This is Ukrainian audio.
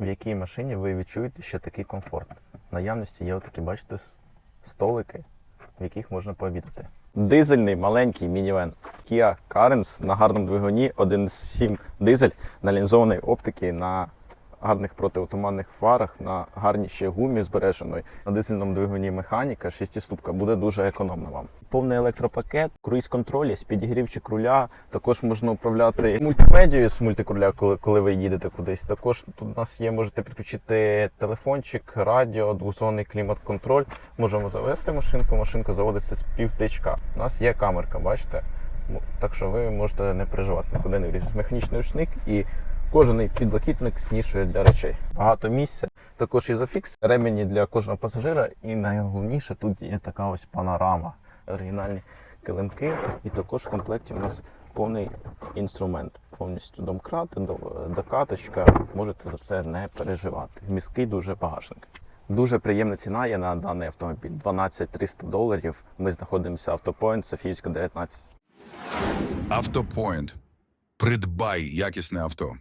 В якій машині ви відчуєте ще такий комфорт? В наявності є отакі, бачите, столики, в яких можна пообідати. Дизельний маленький мінівен Kia Carens на гарному двигуні 1.7 дизель на лінзованій оптики, на гарних протиотуманних фарах, на гарній ще гумі збереженої. На дизельному двигуні механіка, шестиступка буде дуже економно вам. Повний електропакет, круїз-контроль, є підігрівчик руля. Також можна управляти мультимедією з мультикруля, коли, коли ви їдете кудись. Також тут у нас є, можете підключити телефончик, радіо, двозонний клімат-контроль. Можемо завести машинку, машинка заводиться з півтичка. У нас є камерка, бачите? Так що ви можете не переживати, нікуди не влізти. Механічний ручник і кожаний підлокітник снішує для речей. Багато місця. Також ізофікс, ремені для кожного пасажира. І найголовніше тут є така ось панорама. Оригінальні килимки. І також в комплекті у нас повний інструмент. Повністю домкрат, докаточка. Можете за це не переживати. Вмісткий дуже багажник. Дуже приємна ціна є на даний автомобіль. 12 300 доларів. Ми знаходимося автопоінт Софіївська 19. Автопоінт. Придбай якісне авто.